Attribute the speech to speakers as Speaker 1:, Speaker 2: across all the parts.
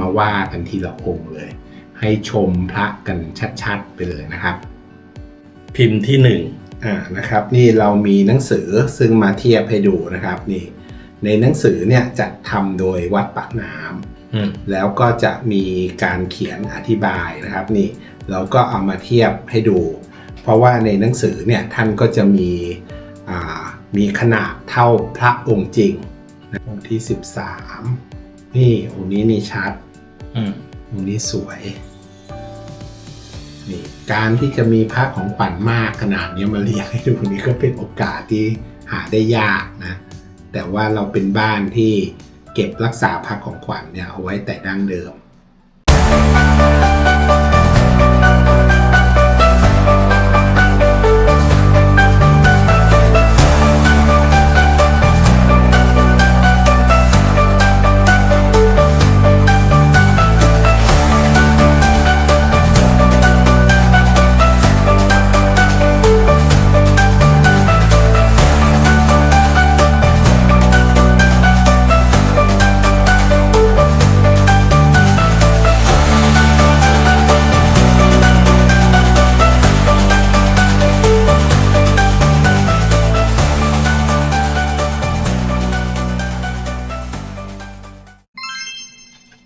Speaker 1: มาว่ากันทีละองค์เลย ให้ชมพระกันชัดๆไปเลยนะครับ
Speaker 2: พิมพ์ที่หนึ่ง
Speaker 1: อ่านะครับ นี่เรามีหนังสือซึ่งมาเทียบให้ดูนะครับนี่ในหนังสือเนี่ยจัดทำโดยวัดปากน้ำ
Speaker 2: อืม
Speaker 1: แล้วก็จะมีการเขียนอธิบายนะครับนี่เราก็เอามาเทียบให้ดู เพราะว่าในหนังสือเนี่ยท่านก็จะมีอ่ามีขนาดเท่าพระองค์จริงนะองค์ที่ 13 นี่องค์นี้นี่ชัด
Speaker 2: อืม
Speaker 1: องค์นี้สวยนี่การที่จะมีพระของขวัญมากขนาดนี้มาเรียงให้ดูนี่ก็เป็นโอกาสที่หาได้ยากนะ แต่ว่าเราเป็นบ้านที่เก็บรักษาพระของขวัญเนี่ยเอาไว้แต่ดั้งเดิม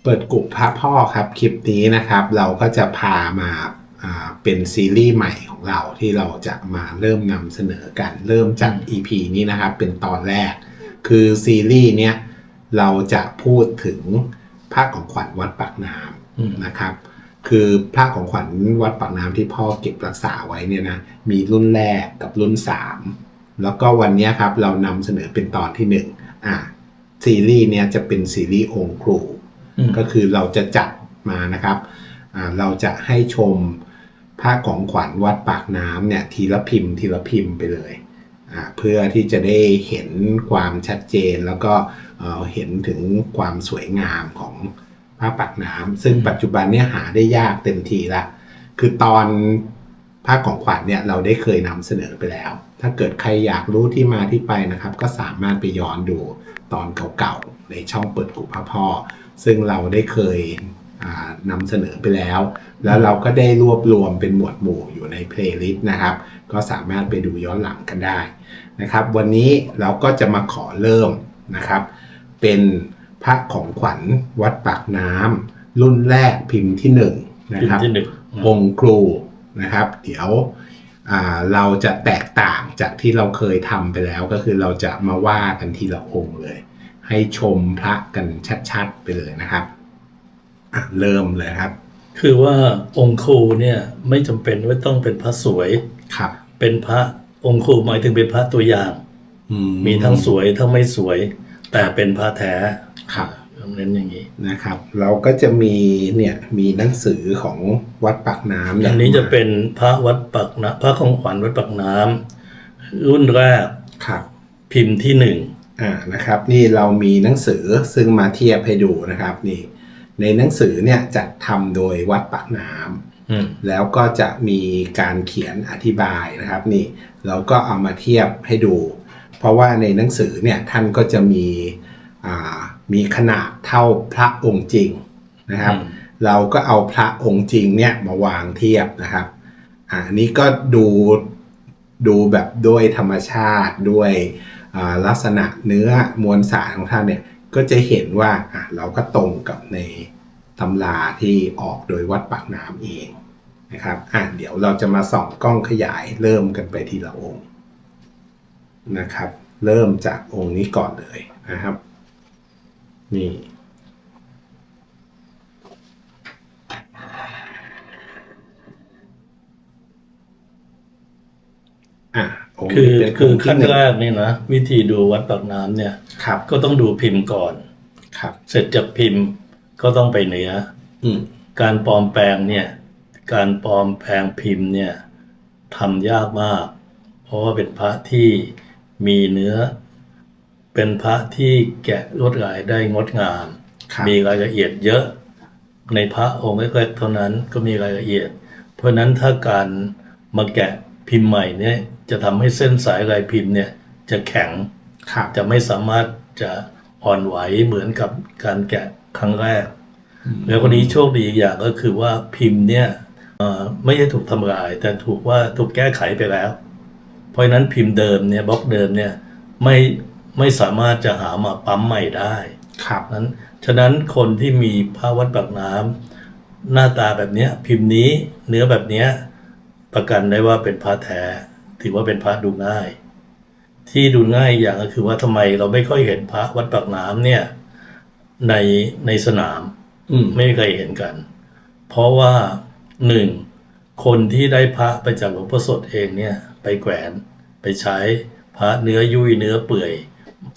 Speaker 1: เปิดกลุ่มพระพ่อครับคลิปนี้นะครับ เราก็จะพามาาเป็นซีรีส์ใหม่ของเราที่เราจะมาเริ่มนำเสนอกัน เริ่มจาก EP นี้นะครับ เป็นตอนแรก คือซีรีส์เนี้ยเราจะพูดถึงพระของขวัญวัดปากน้ำนะครับ คือพระของขวัญวัดปากน้ำที่พ่อเก็บรักษาไว้เนี่ยนะมีรุ่นแรกกับรุ่น3แล้วก็วันนี้ครับเรานำเสนอเป็นตอนที่1อะซีรีส์เนี้ยจะเป็นซีรีส์องค์ครู ก็คือเราจะจัดมานะครับเราจะให้ชมผ้าของขวัญวัดปากน้ำเนี่ยทีละพิมพ์ทีละพิมพ์ไปเลย เพื่อที่จะได้เห็นความชัดเจนแล้วก็เห็นถึงความสวยงามของผ้าปากน้ำซึ่งปัจจุบันเนี่ยหาได้ยากเต็มทีละ คือตอนผ้าของขวัญเนี่ยเราได้เคยนำเสนอไปแล้ว ถ้าเกิดใครอยากรู้ที่มาที่ไปนะครับ ก็สามารถไปย้อนดูตอนเก่าๆในช่องเปิดกูพะพ่อ ซึ่งเราได้เคยอ่านำเสนอไปแล้ว แล้วเราก็ได้รวบรวมเป็นหมวดหมู่อยู่ในเพลย์ลิสต์นะครับ ก็สามารถไปดูย้อนหลังกันได้นะครับ วันนี้เราก็จะมาขอเริ่มนะครับ เป็นพระของขวัญวัดปากน้ำรุ่นแรกพิมพ์ที่หนึ่งนะ
Speaker 2: พิม
Speaker 1: ครับ
Speaker 2: พ์ที่หนึ่ง
Speaker 1: องค์ครูนะครับ เดี๋ยวอ่าเราจะแตกต่างจากที่เราเคยทำไปแล้วก็คือเราจะมาว่ากันทีละองค์เลย ให้ชมพระกันชัดๆไปเลยนะครับอะเริ่มเลยครับ
Speaker 2: คือว่าองค์ครูเนี่ยไม่จำเป็นว่าต้องเป็นพระสวย
Speaker 1: ครับ
Speaker 2: เป็นพระองค์ครูหมายถึงเป็นพระตัวอย่าง
Speaker 1: อื
Speaker 2: มีทั้งสวยทั้งไม่สวย แต่เป็นพระแท้
Speaker 1: ครับ
Speaker 2: เน้นอย่างนี้
Speaker 1: นะครับ เราก็จะมีเนี่ยมีหนังสือของวัดปากน้ำ
Speaker 2: อันนี้จะเป็นพระวัดปักนะพระของขวัญวัดปักน้ำรุ่นแรก
Speaker 1: ครับ
Speaker 2: พิมพ์ที่หนึ่ง
Speaker 1: อ่านะครับนี่เรามีหนังสือซึ่งมาเทียบให้ดูนะครับนี่ในหนังสือเนี่ยจัดทำโดยวัดปากน้ำ
Speaker 2: อืม
Speaker 1: แล้วก็จะมีการเขียนอธิบายนะครับนี่เราก็เอามาเทียบให้ดู เพราะว่าในหนังสือเนี่ยท่านก็จะมีอ่ามีขนาดเท่าพระองค์จริงนะครับ
Speaker 2: อืม
Speaker 1: เราก็เอาพระองค์จริงเนี่ยมาวางเทียบนะครับอ่าอันนี้ก็ดูดูแบบด้วยธรรมชาติด้วยอ่า ลักษณะเนื้อมวลสารของท่านเนี่ยก็จะเห็นว่าเราก็ตรงกับในตำราที่ออกโดยวัดปากน้ำเองนะครับอะเดี๋ยวเราจะมาส่องกล้องขยายเริ่มกันไปทีละองค์นะครับ เริ่มจากองค์นี้ก่อนเลยนะครับ นี่ อะองค์
Speaker 2: คือ
Speaker 1: นี้เป็น
Speaker 2: คือ
Speaker 1: องค์
Speaker 2: ขั้น
Speaker 1: ที่หนึ่ง
Speaker 2: แรกนี่นะวิธีดูวัดปากน้ำเนี่ย
Speaker 1: ครับ
Speaker 2: ก็ต้องดูพิมพ์ก่อน
Speaker 1: ครับ
Speaker 2: เสร็จจากพิมพ์ก็ต้องไปเนื้อ
Speaker 1: อืม
Speaker 2: การปลอมแปลงเนี่ย การปลอมแปลงพิมพ์เนี่ยทำยากมาก เพราะว่าเป็นพระที่มีเนื้อ เป็นพระที่แกะลวดลายได้งดงาม
Speaker 1: ครับ
Speaker 2: มีรายละเอียดเยอะ ในพระองค์เล็กๆเท่านั้นก็มีรายละเอียด เพราะฉะนั้นถ้าการมาแกะพิมพ์ใหม่เนี่ย จะทำให้เส้นสายลายพิมพ์เนี่ยจะแข็ง
Speaker 1: ครับ
Speaker 2: จะไม่สามารถจะอ่อนไหวเหมือนกับการแกะครั้งแรก
Speaker 1: อ
Speaker 2: แล้วคนนี้โชคดีอีกอย่างก็คือว่าพิมพ์เนี่ยเอ่อไม่ได้ถูกทำลาย แต่ถูกว่าถูกแก้ไขไปแล้ว เพราะฉะนั้นพิมพ์เดิมเนี่ยบล็อกเดิมเนี่ยไม่ไม่สามารถจะหามาปั๊มใหม่ได้
Speaker 1: ครับ
Speaker 2: นั้นฉะนั้นคนที่มีภาพวัดปากน้ำหน้าตาแบบเนี้ยพิมพ์นี้เนื้อแบบเนี้ยประกันได้ว่าเป็นพระแท้ ถือว่าเป็นพระดูง่าย ที่ดูง่ายอย่างก็คือว่าทำไมเราไม่ค่อยเห็นพระวัดปากน้ำเนี่ย ในในสนาม
Speaker 1: อืม
Speaker 2: ไม่เคยเห็นกัน เพราะว่าหนึ่งคนที่ได้พระไปจากหลวงพ่อสดเองเนี่ย ไปแขวนไปใช้พระเนื้อยุ่ยเนื้อเปื่อย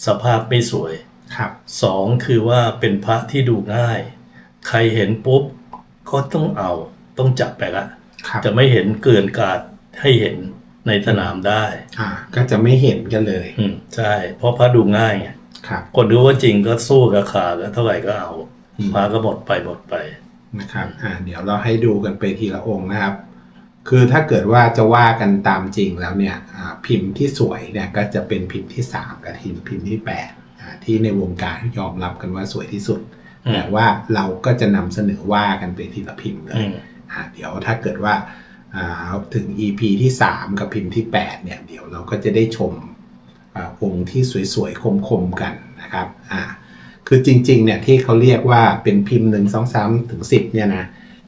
Speaker 2: สภาพไม่สวย
Speaker 1: ครับ
Speaker 2: สองคือว่าเป็นพระที่ดูง่าย ใครเห็นปุ๊บก็ต้องเอา ต้องจับไปละ
Speaker 1: ครับ
Speaker 2: จะไม่เห็นเกินกาดให้เห็น ในสนามได้
Speaker 1: อ่า ก็จะไม่เห็นกันเลย
Speaker 2: อืมใช่ เพราะพระดูง่ายไง
Speaker 1: ครับ
Speaker 2: คนรู้ว่าจริงก็สู้ราคาก็เท่าไหร่ก็เอา
Speaker 1: อืม
Speaker 2: พระก็หมดไปหมดไป
Speaker 1: นะครับ อ่า เดี๋ยวเราให้ดูกันไปทีละองค์นะครับ คือถ้าเกิดว่าจะว่ากันตามจริงแล้วเนี่ย อ่า พิมพ์ที่สวยเนี่ยก็จะเป็นพิมพ์ที่สามกับพิมพ์พิมพ์ที่แปดอ่า ที่ในวงการยอมรับกันว่าสวยที่สุด
Speaker 2: อืม
Speaker 1: แต่ว่าเราก็จะนำเสนอว่ากันไปทีละพิมพ์เล
Speaker 2: อื
Speaker 1: ย
Speaker 2: ม
Speaker 1: อ่าเดี๋ยวถ้าเกิดว่าอ่า ถึง EP ที่ 3 กับพิมพ์ที่ 8 เนี่ย เดี๋ยวเราก็จะได้ชมอาองค์ที่สวยๆ คมๆ กันนะครับอ่าคือจริงๆ เนี่ยที่เขาเรียกว่าเป็นพิมพ์ 1 2 3 ถึง 10 เนี่ยนะ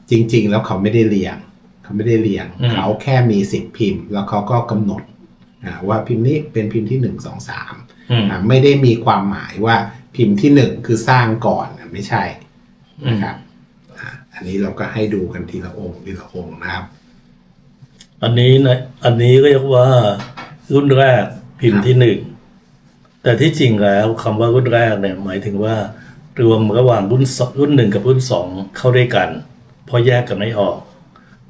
Speaker 1: จริง ๆ แล้วเขาไม่ได้เรียง เขาไม่ได้เรียง
Speaker 2: อืม
Speaker 1: เขาแค่มี 10 พิมพ์ แล้วเขาก็กำหนดอ่าว่าพิมพ์นี้เป็นพิมพ์ที่ 1 2 3
Speaker 2: อืม
Speaker 1: อ่าไม่ได้มีความหมายว่าพิมพ์ที่ 1 คือสร้างก่อนอะไม่ใช่นะครับอะอันนี้เราก็ให้ดูกันทีละองค์ทีละองค์นะครับ
Speaker 2: อันนี้นะอันนี้เรียกว่ารุ่นแรกพิมพ์ที่หนึ่งแต่ที่จริงแล้วคำว่ารุ่นแรกเนี่ยหมายถึงว่ารวมระหว่างรุ่นสรุ่นหนึ่งกับรุ่นสองเข้าด้วยกัน เพราะแยกกันไม่ออก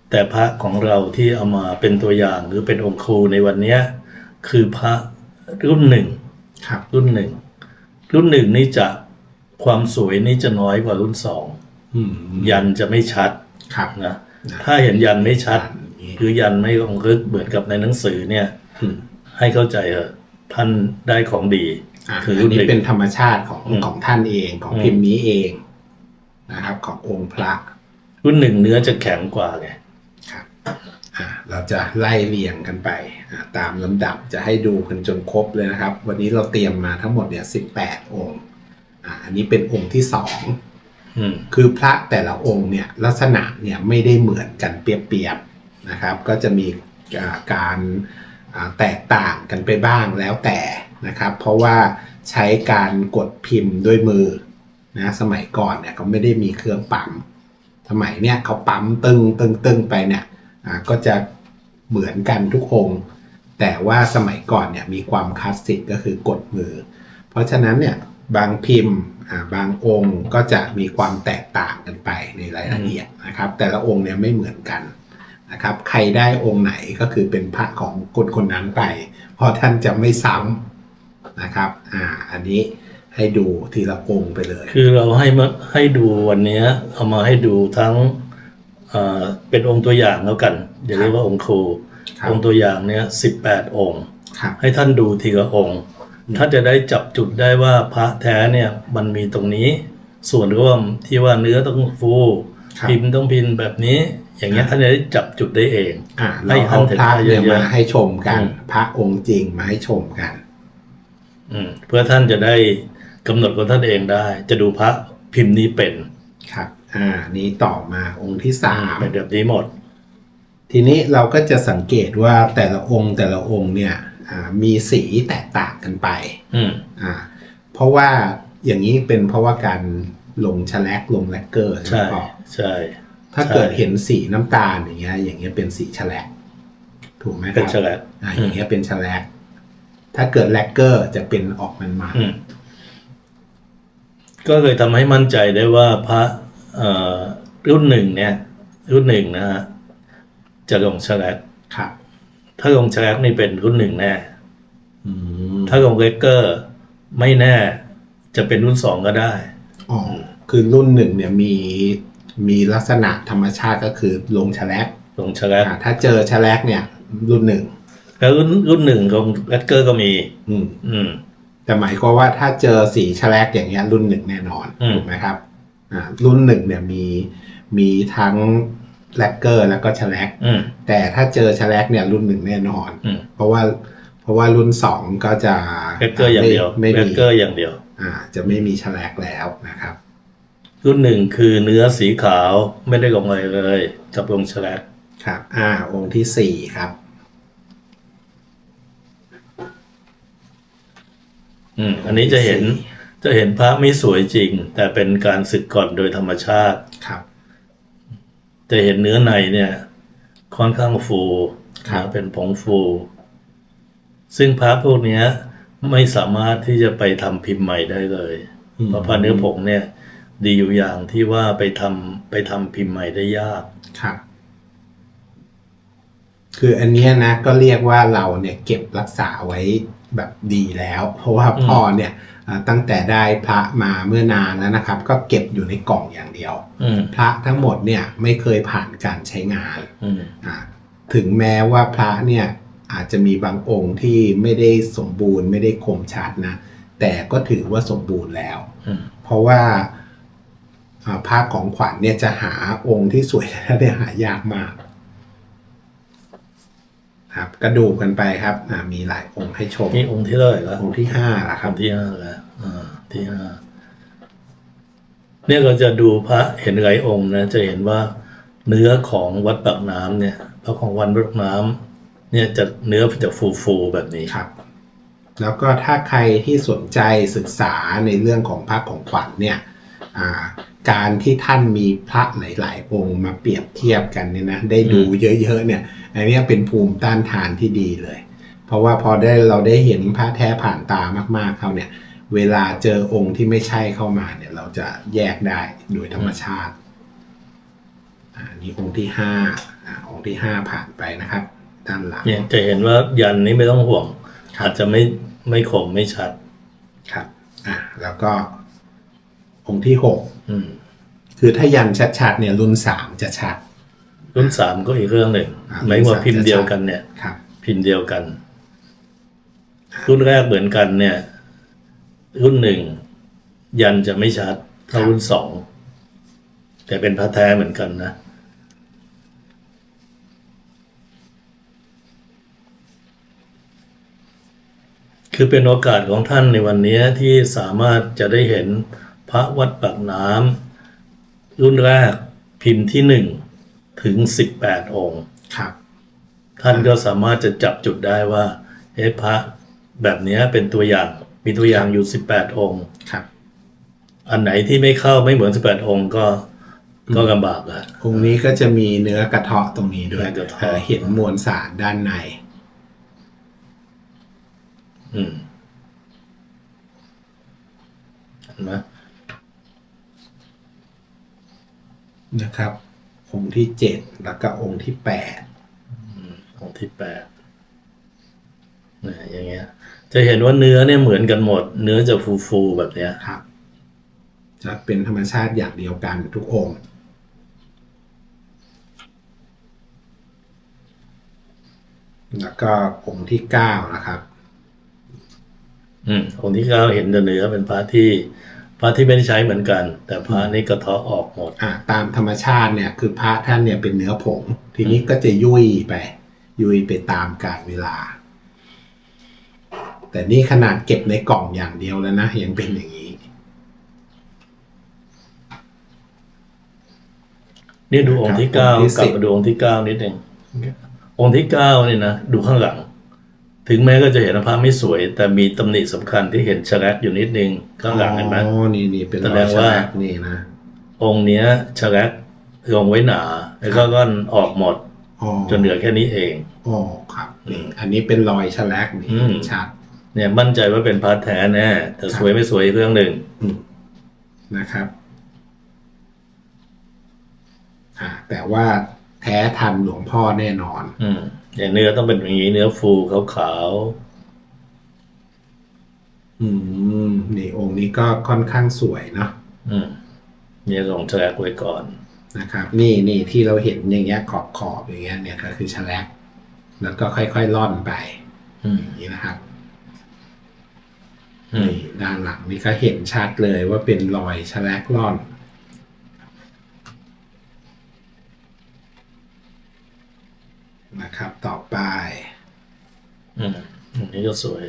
Speaker 2: แต่พระของเราที่เอามาเป็นตัวอย่างหรือเป็นองค์ครูในวันเนี้ยคือพระรุ่นหนึ่ง
Speaker 1: ครับ
Speaker 2: รุ่นหนึ่งรุ่นหนึ่งนี่จะความสวยนี่จะน้อยกว่ารุ่นสอง
Speaker 1: อืม
Speaker 2: ยันจะไม่ชัด
Speaker 1: ครับ
Speaker 2: นะถ้าเห็นยันไม่ชัด
Speaker 1: อย่างนี้
Speaker 2: คือยันไม่ลงลึกเหมือนกับในหนังสือเนี่ย
Speaker 1: อืม
Speaker 2: ให้เข้าใจเถอะท่านได้ของดี
Speaker 1: อะ
Speaker 2: คือ
Speaker 1: อั
Speaker 2: รุ่
Speaker 1: น
Speaker 2: น
Speaker 1: นี้
Speaker 2: หนึ่ง
Speaker 1: เป็นธรรมชาติของ
Speaker 2: อืม
Speaker 1: ของท่านเองของ
Speaker 2: อืม
Speaker 1: พิมพ์นี้เองนะครับ ขององค์พระ
Speaker 2: รุ่นหนึ่งเนื้อจะแข็งกว่าไง
Speaker 1: ครับอะเราจะไล่เรียงกันไปอะตามลำดับจะให้ดูกันจนครบเลยนะครับ วันนี้เราเตรียมมาทั้งหมดเนี่ยสิบแปดองค์อะอันนี้เป็นองค์ที่สอง
Speaker 2: อืม
Speaker 1: คือพระแต่ละองค์เนี่ย ลักษณะเนี่ยไม่ได้เหมือนกันเปรียบๆ นะครับก็จะมีการแตกต่างกันไปบ้างแล้วแต่นะครับเพราะว่าใช้การกดพิมพ์ด้วยมือนะสมัยก่อนเนี่ยเขาไม่ได้มีเครื่องปั๊มสมัยเนี่ยเขาปั๊มตึงตึงตึงไปเนี่ยอ่าก็จะเหมือนกันทุกองค์ แต่ว่าสมัยก่อนเนี่ยมีความคลาสสิกก็คือกดมือ เพราะฉะนั้นเนี่ยบางพิมพ์บางองค์ก็จะมีความแตกต่างกันไปในรายละเอียดนะครับ แต่ละองค์เนี่ยไม่เหมือนกัน นะครับใครได้องค์ไหนก็คือเป็นพระของคนคนนั้นไป เพราะท่านจะไม่ซ้ำนะครับอ่าอันนี้ให้ดูทีละองค์ไปเลย
Speaker 2: คือเราให้มาให้ดูวันเนี้ยเอามาให้ดูทั้งเอ่อเป็นองค์ตัวอย่างแล้วกันอย่าเรียกว่าองค์ครู
Speaker 1: ครับ
Speaker 2: องค์ตัวอย่างเนี้ยสิบแปดองค์
Speaker 1: ครับ
Speaker 2: ให้ท่านดูทีละองค์ท่านจะได้จับจุดได้ว่าพระแท้เนี่ยมันมีตรงนี้ ส่วนร่วมที่ว่าเนื้อต้องฟู
Speaker 1: ครับ
Speaker 2: พิมพ์ต้องพิมพ์แบบนี้ อย่างเงี้ยท่านจะได้จับจุดได้เอง
Speaker 1: อ่า
Speaker 2: ให้
Speaker 1: เรา
Speaker 2: ท่า
Speaker 1: เอา
Speaker 2: นเห็น
Speaker 1: พระ
Speaker 2: ได้
Speaker 1: เนี่ย
Speaker 2: เยอะๆ
Speaker 1: มาให้ชมกัน
Speaker 2: อืม
Speaker 1: พระองค์จริงมาให้ชมกัน
Speaker 2: อืมเพื่อท่านจะได้กำหนดของท่านเองได้ จะดูพระพิมพ์นี้เป็น
Speaker 1: ครับ อ่า นี้ต่อมาองค์ที่สาม
Speaker 2: เป็นแบบนี้หมด
Speaker 1: ทีนี้เราก็จะสังเกตว่าแต่ละองค์แต่ละองค์เนี่ยอ่ามีสีแตกต่างกันไป
Speaker 2: อืม
Speaker 1: อ่า เพราะว่าอย่างนี้เป็นเพราะว่าการลงชแลกลงแลกเกอร์
Speaker 2: ใช่
Speaker 1: ไหมพ่อ
Speaker 2: ใช่
Speaker 1: ถ้า
Speaker 2: ใช่
Speaker 1: เกิดเห็นสีน้ำตาลอย่างเงี้ย อย่างเงี้ยเป็นสีชแลกถูกไหมครับ
Speaker 2: เป็นแฉลบ
Speaker 1: อ่าอย่างเงี้ยเป็นชแลกถ้าเกิดแลกเกอร์จะเป็นออกมันมา
Speaker 2: อืมก็เลยทำให้มั่นใจได้ว่าพระเอ่อรุ่นหนึ่งเนี่ย รุ่นหนึ่งนะฮะจะลงแฉลบ
Speaker 1: ครับ
Speaker 2: ถ้าลงแฉลบนี่เป็นรุ่นหนึ่งแน่
Speaker 1: อืม
Speaker 2: ถ้าลงเลกเกอร์ไม่แน่ จะเป็นรุ่นสองก็ได้
Speaker 1: อ๋อคือรุ่นหนึ่งเนี่ยมี มีลักษณะธรรมชาติก็คือลงชแลก
Speaker 2: ลงแฉลบ
Speaker 1: อ่าถ้าเจอชแลกเนี่ย รุ่นหนึ่ง
Speaker 2: แล้วรุ่นรุ่นหนึ่งลงเลกเกอร์ก็มี
Speaker 1: อืม
Speaker 2: อืม
Speaker 1: แต่หมายความว่าถ้าเจอสีแฉลกอย่างเงี้ยรุ่นหนึ่งแน่นอน
Speaker 2: อืม
Speaker 1: ถูกไหมครับอ่ารุ่นหนึ่งเนี่ยมีมีทั้งแลกเกอร์แล้วก็แฉลก
Speaker 2: อืม
Speaker 1: แต่ถ้าเจอแฉลกเนี่ยรุ่นหนึ่งแน่นอน
Speaker 2: อืม
Speaker 1: เพราะว่าเพราะว่ารุ่นสองก็จะ
Speaker 2: แบเกอร์อย่างเดียว
Speaker 1: ไม่
Speaker 2: แบ
Speaker 1: มี
Speaker 2: เกอร์อย่างเดียว
Speaker 1: อ่าจะไม่มีแฉลกแล้วนะครับ
Speaker 2: รุ่นหนึ่งคือเนื้อสีขาวไม่ได้ลงอะไรเลยกับลงแฉลก
Speaker 1: ครับ อ่า องค์ที่สี่ครับ
Speaker 2: อืม อันนี้จะเห็นจะเห็นพระไม่สวยจริง แต่เป็นการสึกก่อนโดยธรรมชาติ
Speaker 1: ครับ
Speaker 2: จะเห็นเนื้อในเนี่ย ค่อนข้างฟู
Speaker 1: ครับ
Speaker 2: นะเป็นผงฟู ซึ่งพระพวกเนี้ย ไม่สามารถที่จะไปทำพิมพ์ใหม่ได้เลย เพราะพระเนื้อผงเนี่ย ดีอยู่อย่างที่ว่าไปทำไปทำพิมพ์ใหม่ได้ยาก
Speaker 1: ครับ คืออันเนี้ยนะก็เรียกว่าเราเนี่ยเก็บรักษาไว้แบบดีแล้ว เพราะว่าพ่อเนี่ยอ่าตั้งแต่ได้พระมาเมื่อนานแล้วนะครับ ก็เก็บอยู่ในกล่องอย่างเดียว
Speaker 2: อืม
Speaker 1: พระทั้งหมดเนี่ยไม่เคยผ่านการใช้งาน
Speaker 2: อืม
Speaker 1: อ่าถึงแม้ว่าพระเนี่ยอาจจะมีบางองค์ที่ไม่ได้สมบูรณ์ ไม่ได้คมชัดนะ แต่ก็ถือว่าสมบูรณ์แล้ว
Speaker 2: อืม
Speaker 1: เพราะว่าอ่า พระของขวัญเนี่ยจะหาองค์ที่สวยแล้วเนี่ยหายากมากครับกระดูกกันไปครับอ่ามีหลายองค์ให้ชม
Speaker 2: นี่องค์ที่เท่าไหร่แล้ว
Speaker 1: องค์ที่ห้าละค
Speaker 2: ค
Speaker 1: รั
Speaker 2: รั้
Speaker 1: บ
Speaker 2: งที่ห้าแล้วอ่าที่ห้าเนี่ยเราจะดูพระเห็นหลายองค์นะ จะเห็นว่าเนื้อของวัดปากน้ำเนี่ยพระของวันวัดปากน้ำเนี่ยจะเนื้อจะฟูฟูๆแบบนี้
Speaker 1: ครับ แล้วก็ถ้าใครที่สนใจศึกษาในเรื่องของพระของขวัญเนี่ยอ่า การที่ท่านมีพระหลาย ๆ องค์มาเปรียบเทียบกันเนี่ยนะได้ดูเยอะ ๆ เนี่ย อันเนี้ยเป็นภูมิต้านทานที่ดีเลย เพราะว่าพอได้เราได้เห็นพระแท้ผ่านตามาก ๆเขาเนี่ย เวลาเจอองค์ที่ไม่ใช่เข้ามาเนี่ย เราจะแยกได้โดยธรรมชาติอ่านี่องค์ที่ห้าอ่าองค์ที่ห้าผ่านไปนะครับ ด้านหลัง
Speaker 2: เนี่ยจะเห็นว่ายันนี้ไม่ต้องห่วงอาจจะไม่ไม่คมไม่ชัด
Speaker 1: ครับ อะแล้วก็ องค์ที่หก
Speaker 2: อืม
Speaker 1: คือถ้ายันชัดๆเนี่ยรุ่นสามจะชัด
Speaker 2: รุ่นสามก็อีกเรื่องหนึ่ง
Speaker 1: อ่า
Speaker 2: หมายว่า
Speaker 1: รุ่นสาม
Speaker 2: พิมพ์
Speaker 1: จะ
Speaker 2: เดียว
Speaker 1: ชัด
Speaker 2: กันเนี่ย
Speaker 1: ครับ
Speaker 2: พิมพ์เดียวกัน รุ่นแรกเหมือนกันเนี่ย รุ่นหนึ่งยันจะไม่ชัดเท่ารุ่นสองแต่เป็นพระแท้เหมือนกันนะคือเป็นโอกาสของท่านในวันนี้ที่สามารถจะได้เห็นพ ระวัดปากน้ำรุ่นแรกพิมพ์ที่หนึ่งถึงสิบแปดองค์
Speaker 1: ครับ
Speaker 2: ท่านก็สามารถจะจับจุดได้ว่าเอ๊ะพระแบบเนี้ยเป็นตัวอย่างมีตัวอย่างอยู่สิบแปดองค์
Speaker 1: ครับ
Speaker 2: อันไหนที่ไม่เข้าไม่เหมือนสิบแปดองค์ก็ก็ลำบากอะ
Speaker 1: องค์นี้ก็จะมีเนื้อกระเทาะตรงนี้ด้วย
Speaker 2: เนื้อกระเทาะ
Speaker 1: เอ่อเห็นมวลสารด้านใน
Speaker 2: อืมเห็นไหม
Speaker 1: นะครับ องค์ที่เจ็ดแล้วก็องค์ที่แปด
Speaker 2: องค์ที่แปดเนี่ยอย่างเงี้ย จะเห็นว่าเนื้อเนี่ยเหมือนกันหมด เนื้อจะฟูๆแบบเนี้ย
Speaker 1: ครับ จะเป็นธรรมชาติอย่างเดียวกันทุกองค์แล้วก็องค์ที่เก้านะครับ
Speaker 2: อืมองค์ที่เก้าเห็นแต่เนื้อเป็นพระที่พ ระที่ไม่ได้ใช้เหมือนกัน แต่พระนี่กระเทาะออกหมด
Speaker 1: อ่าตามธรรมชาติเนี่ยคือพระท่านเนี่ยเป็นเนื้อผง ทีนี้ก็จะยุ่ยไป ยุ่ยไปตามกาลเวลา แต่นี่ขนาดเก็บในกล่องอย่างเดียวแล้วนะยังเป็นอย่างนี้
Speaker 2: นี่ดูองค์ที่
Speaker 1: ครั
Speaker 2: เก้า
Speaker 1: บองค์ที่
Speaker 2: กลับ
Speaker 1: สิบ
Speaker 2: มาดูองค์ที่เก้านิดหนึ่งองค์ที่เก้านี่นะดูข้างหลัง ถึงแม้ก็จะเห็นว่าพระไม่สวย แต่มีตำหนิสำคัญที่เห็นชะแลกอยู่นิดนึงข้างหลังเห็นไหม
Speaker 1: อ๋อนี่นี่เป็นร
Speaker 2: แส
Speaker 1: อ
Speaker 2: ด
Speaker 1: ย
Speaker 2: ง
Speaker 1: ฉ
Speaker 2: ว่า
Speaker 1: ลักนี่นะ
Speaker 2: องค์เนี้ยชะแลกลงไว้หนา แล้วก็ก้อนออกหมด
Speaker 1: อ๋อ
Speaker 2: จนเหลือแค่นี้เอง
Speaker 1: อ๋อครับนี่อันนี้เป็นรอยฉลักนี่
Speaker 2: อืม
Speaker 1: ชัด
Speaker 2: เนี่ยมั่นใจว่าเป็นพระแท้แน่แต่สวยไม่สวยอีกเรื่องหนึ่ง
Speaker 1: อืมนะครับอ่าแต่ว่าแท้ทันหลวงพ่อแน่นอน
Speaker 2: อื มอย่างเนื้อต้องเป็นอย่างนี้เนื้อฟูขาว
Speaker 1: อืมนี่องค์นี้ก็ค่อนข้างสวยเนาะ
Speaker 2: ๆอืมเนี่ยส่งชะแลกไว้ก่อน
Speaker 1: นะครับ นี่นี่ที่เราเห็นอย่างเงี้ยขอบขอบอย่างเงี้ยเนี่ยก็คือฉลักแล้วก็ค่อยๆล่อนไป
Speaker 2: อืม
Speaker 1: อย่างนี้นะครับ
Speaker 2: อืม
Speaker 1: นี่ด้านหลังนี่ก็เห็นชัดเลยว่าเป็นรอยฉลักล่อน นะครับ ต่อไป
Speaker 2: อืมอันนี้ก็สวย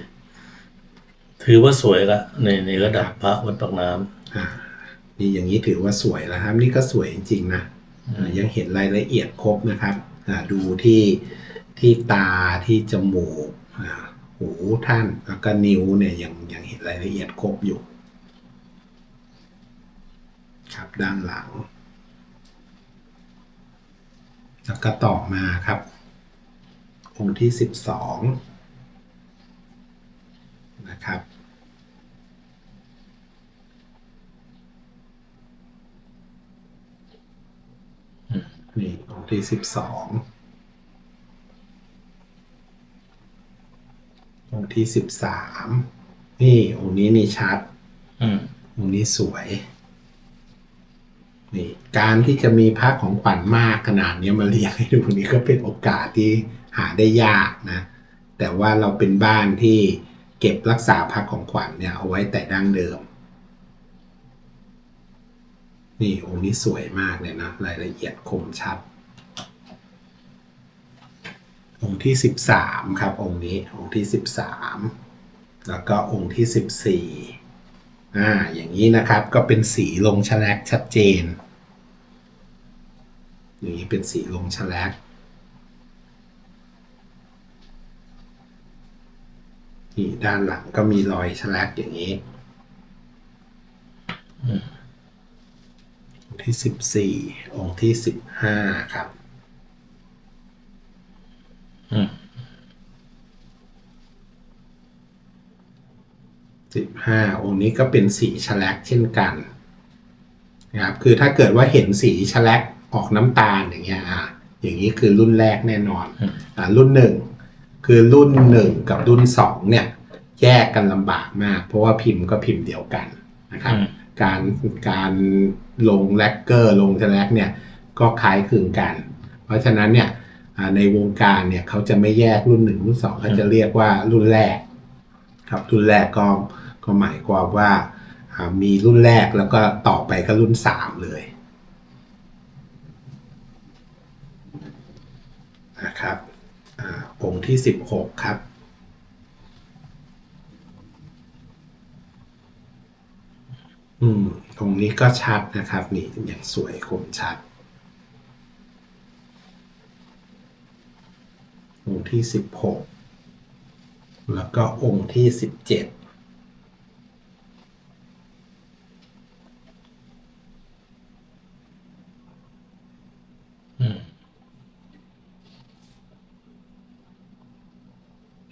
Speaker 2: ถือว่าสวยละในในระดับพระวัดปากน้
Speaker 1: อ่านี่อย่างนี้ถือว่าสวยแล้วครับ นี่ก็สวยจริงๆนะอ่ายังเห็นรายละเอียดครบนะครับอ่าดูที่ที่ตาที่จมูกอ่าหูท่านแล้วก็นิ้วเนี่ยยังยังเห็นรายละเอียดครบอยู่ ครับด้านหลัง แล้วก็ต่อมาครับ องค์ที่สิบสองนะครับ นี่องค์ที่สิบสององค์ที่สิบสามนี่องค์นี้นี่ชัดำ
Speaker 2: อืม
Speaker 1: องค์นี้สวยนี่การที่จะมีพระของขวัญมากขนาดนี้มาเรียงให้ดูนี่ก็เป็นโอกาสที่ หาได้ยากนะ แต่ว่าเราเป็นบ้านที่เก็บรักษาพระของขวัญเนี่ยเอาไว้แต่ดั้งเดิม นี่องค์นี้สวยมากเลยนะ รายละเอียดคมชัด องค์ที่สิบสามครับ องค์นี้องค์ที่สิบสามแล้วก็องค์ที่สิบสี่อ่าอย่างนี้นะครับก็เป็นสีลงแฉลกชัดเจนอย่างนี้เป็นสีลงแฉลก นี่ด้านหลังก็มีรอยแฉลกอย่างนี้ องค์ที่สิบสี่องค์ที่สิบห้าครับสิบห้าองค์นี้ก็เป็นสีฉลกเช่นกันนะครับคือถ้าเกิดว่าเห็นสีฉลกออกน้ำตาลอย่างเงี้ยอะอย่างนี้คือรุ่นแรกแน่นอนอ่ารุ่นหนึ่งคือรุ่นหนึ่งกับรุ่นสองเนี่ย แยกกันลำบากมาก เพราะว่าพิมพ์ก็พิมพ์เดียวกันนะครับ
Speaker 2: อืม
Speaker 1: การการลงแลกเกอร์ลงแฉลกเนี่ยก็คล้ายคลึงกัน เพราะฉะนั้นเนี่ยอ่าในวงการเนี่ยเขาจะไม่แยกรุ่นหนึ่งรุ่นสองเขาจะเรียกว่ารุ่นแรก ครับรุ่นแรกก็ก็หมายความว่าอ่ามีรุ่นแรกแล้วก็ต่อไปก็รุ่นสามเลยนะครับอาองค์ที่สิบหกครับ อืม ตรงนี้ก็ชัดนะครับ นี่อย่างสวยคมชัดองค์ที่สิบหกแล้วก็องค์ที่สิบเจ็ด
Speaker 2: อืม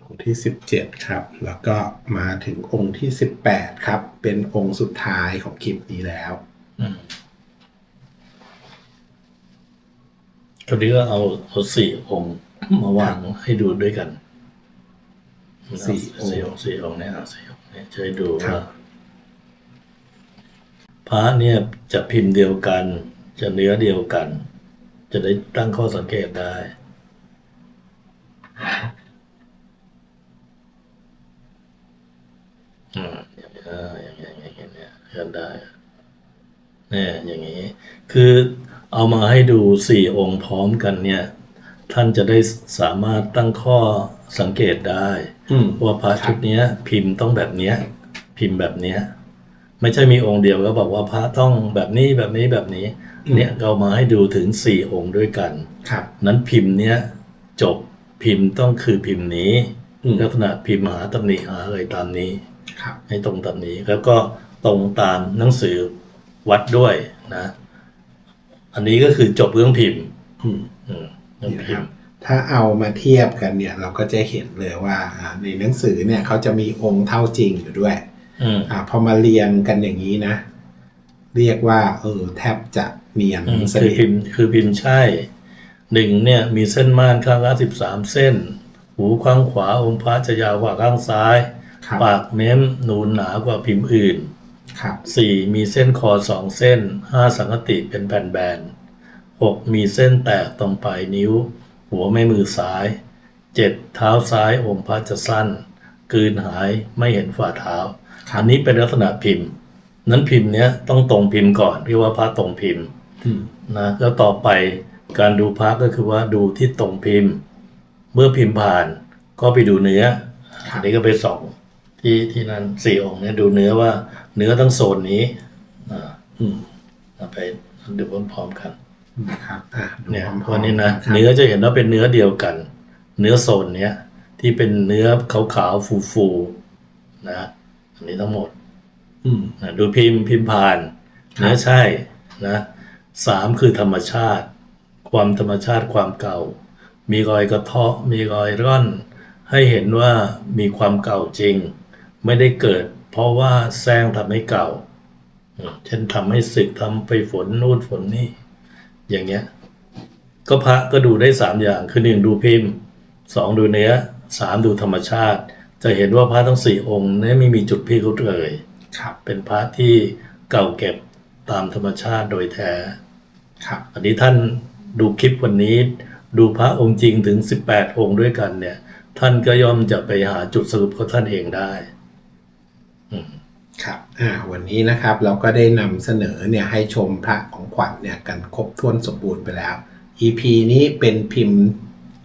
Speaker 1: องค์ ที่สิบเจ็ดครับ แล้วก็มาถึงองค์ที่สิบแปดครับ เป็นองค์สุดท้ายของคลิปนี้แล้ว
Speaker 2: อืมคราวนี้ก็เอาเอาสี่องค์มาวางให้ดูด้วยกัน
Speaker 1: สี่องค์
Speaker 2: สี่องค์สี่องค์เนี่ยเอาสี่องค์เนี่ยจะให้ดู
Speaker 1: ครั
Speaker 2: ว่า
Speaker 1: บ
Speaker 2: พระเนี่ยจะพิมพ์เดียวกัน จะเนื้อเดียวกัน จะได้ตั้งข้อสังเกตได้ อืมอย่างนี้อ่าอย่างนี้อย่าง นี้เนี่ยเลื่อนได้เนี่ยอย่างนี้ คือเอามาให้ดูสี่องค์พร้อมกันเนี่ย ท่านจะได้สามารถตั้งข้อสังเกตได้
Speaker 1: อืม
Speaker 2: ว่าพระชุดเนี้ยพิมพ์ต้องแบบเนี้ย พิมพ์แบบเนี้ย ไม่ใช่มีองค์เดียวก็บอกว่าพระต้องแบบนี้แบบนี้แบบนี้ เนี่ยเรามาให้ดูถึงสี่องค์ด้วยกัน
Speaker 1: ครับ
Speaker 2: นั้นพิมพ์เนี้ยจบพิมพ์ต้องคือพิมพ์นี้
Speaker 1: อืม
Speaker 2: ลักษณะพิมพ์หาตำหนิหาอะไรตามนี้
Speaker 1: ครับ
Speaker 2: ให้ตรงตามนี้แล้วก็ ตรงตามหนังสือวัดด้วยนะ อันนี้ก็คือจบเรื่องพิมพ์
Speaker 1: อืม
Speaker 2: อืมเรื่อง
Speaker 1: นี่นะ
Speaker 2: พิ
Speaker 1: ครั
Speaker 2: ม
Speaker 1: บ
Speaker 2: พ์
Speaker 1: ถ้าเอามาเทียบกันเนี่ย เราก็จะเห็นเลยว่าอ่าในหนังสือเนี่ยเขาจะมีองค์เท่าจริงอยู่ด้วย
Speaker 2: อืม
Speaker 1: อ่าพอมาเรียงกันอย่างนี้นะ เรียกว่า เออ แทบจะเนียน
Speaker 2: อืม
Speaker 1: ส
Speaker 2: คือ
Speaker 1: นิท
Speaker 2: พิมพ์คือพิมพ์ใช่หนึ่งเนี่ยมีเส้นม่านข้างละสิบสามเส้น หูข้างขวาองค์พระจะยาวกว่าข้างซ้าย
Speaker 1: ครับ
Speaker 2: ปากเม้มนูนหนากว่าพิมพ์อื่น
Speaker 1: ครับ
Speaker 2: สี่มีเส้นคอสองเส้นห้าสังกติเป็นแผ่นแบนหกมีเส้นแตกตรงปลายนิ้ว หัวไม่มือซ้ายเจ็ดเท้าซ้ายองค์พระจะสั้นกลืนหายไม่เห็นฝ่าเท้า
Speaker 1: ครับ
Speaker 2: อันนี้เป็นลักษณะพิมพ์ นั้นพิมพ์เนี้ยต้องตรงพิมพ์ก่อนเรียกว่าพระตรงพิมพ์
Speaker 1: อืม
Speaker 2: นะแล้วต่อไปการดูพระก็คือว่าดูที่ตรงพิมพ์ เมื่อพิมพ์ผ่านก็ไปดูเนื้อ
Speaker 1: ครับ
Speaker 2: อันนี้ก็ไปส่อง ที่ที่นั่นสี่องค์เนี่ยดูเนื้อว่า เนื้อทั้งโซนนี้อ่าอืมเอาไปดูพร้อมๆกัน
Speaker 1: นะครับอะดู
Speaker 2: เนี่ย
Speaker 1: พร้อมๆ
Speaker 2: วันนี้นะ
Speaker 1: ครับ
Speaker 2: เนื้อจะเห็นว่าเป็นเนื้อเดียวกัน เนื้อโซนเนี้ยที่เป็นเนื้อขาวๆฟูๆนะอันนี้ทั้งหมด
Speaker 1: อืม
Speaker 2: นะดูพิมพ์พิมพ์ผ่าน
Speaker 1: ครับ
Speaker 2: เนื้อใช่นะสามคือธรรมชาติ ความธรรมชาติความเก่า มีรอยกระเทาะมีรอยร่อน ให้เห็นว่ามีความเก่าจริง ไม่ได้เกิด เพราะว่าแซงทำให้เก่าอืมเช่นทำให้สึกทำไปฝนนู่นฝนนี่ อย่างเงี้ย ก็พระก็ดูได้สามอย่าง คือหนึ่งดูพิมพ์สองดูเนื้อสามดูธรรมชาติ จะเห็นว่าพระทั้งสี่องค์เนี่ยไม่มีจุดพิรุธเลย
Speaker 1: ครับ
Speaker 2: เป็นพระที่เก่าเก็บตามธรรมชาติโดยแท้
Speaker 1: ครับ
Speaker 2: อันนี้ท่านดูคลิปวันนี้ ดูพระองค์จริงถึง 18 องค์ด้วยกันเนี่ย ท่านก็ย่อมจะไปหาจุดสรุปของท่านเองได้
Speaker 1: ครับอ่าวันนี้นะครับเราก็ได้นำเสนอเนี่ยให้ชมพระของขวัญเนี่ยกันครบถ้วนสมบูรณ์ไปแล้ว EP นี้เป็นพิมพ์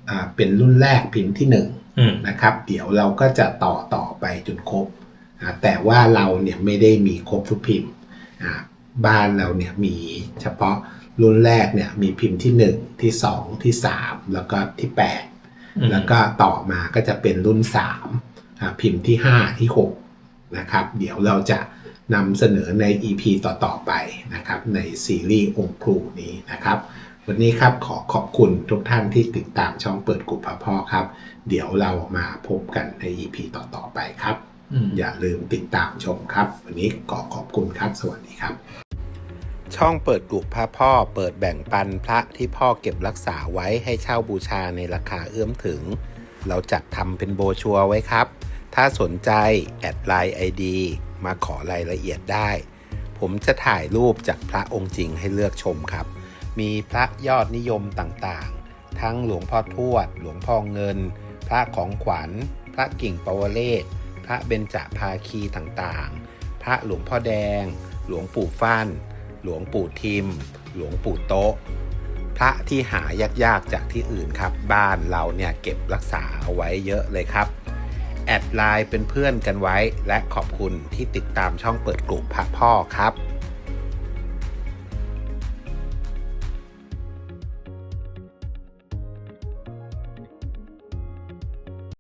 Speaker 1: อ่าเป็นรุ่นแรกพิมพ์ที่หนึ่ง
Speaker 2: อืม
Speaker 1: นะครับ เดี๋ยวเราก็จะต่อต่อไปจนครบอ่าแต่ว่าเราเนี่ยไม่ได้มีครบทุกพิมพ์อ่าบ้านเราเนี่ยมีเฉพาะรุ่นแรกเนี่ยมีพิมพ์ที่หนึ่งที่สองที่สามแล้วก็ที่แปด
Speaker 2: อืม
Speaker 1: แล้วก็ต่อมาก็จะเป็นรุ่น3อ่าพิมพ์ที่ 5 ที่ 6 นะครับ เดี๋ยวเราจะนำเสนอใน EP ต่อ ๆ ไปนะครับในซีรีส์องค์ครูนี้นะครับ วันนี้ครับขอขอบคุณทุกท่านที่ติดตามช่องเปิดกลุ่มพระพ่อครับ เดี๋ยวเรามาพบกันใน EP ต่อ ๆ ไปครับ
Speaker 2: อืม
Speaker 1: อย่าลืมติดตามชมครับ วันนี้ขอขอบคุณครับ สวัสดีครับ ช่องเปิดกลุ่มพระพ่อ เปิดแบ่งปันพระที่พ่อเก็บรักษาไว้ให้เช่าบูชาในราคาเอื้อมถึง เราจัดทำเป็นโบรชัวร์ไว้ครับ ถ้าสนใจแอดไลน์ไอดีมาขอรายละเอียดได้ ผมจะถ่ายรูปจากพระองค์จริงให้เลือกชมครับ มีพระยอดนิยมต่างๆ ทั้งหลวงพ่อทวด หลวงพ่อเงิน พระของขวัญ พระกิ่งปวเรศ พระเบญจภาคีต่างๆ พระหลวงพ่อแดง หลวงปู่ฟั่น หลวงปู่ทิม หลวงปู่โต๊ะพระที่หายากๆจากที่อื่นครับ บ้านเราเนี่ยเก็บรักษาเอาไว้เยอะเลยครับ แอดไลน์เป็นเพื่อนกันไว้ และขอบคุณที่ติดตามช่องเปิดกลุ่มพระพ่อครับ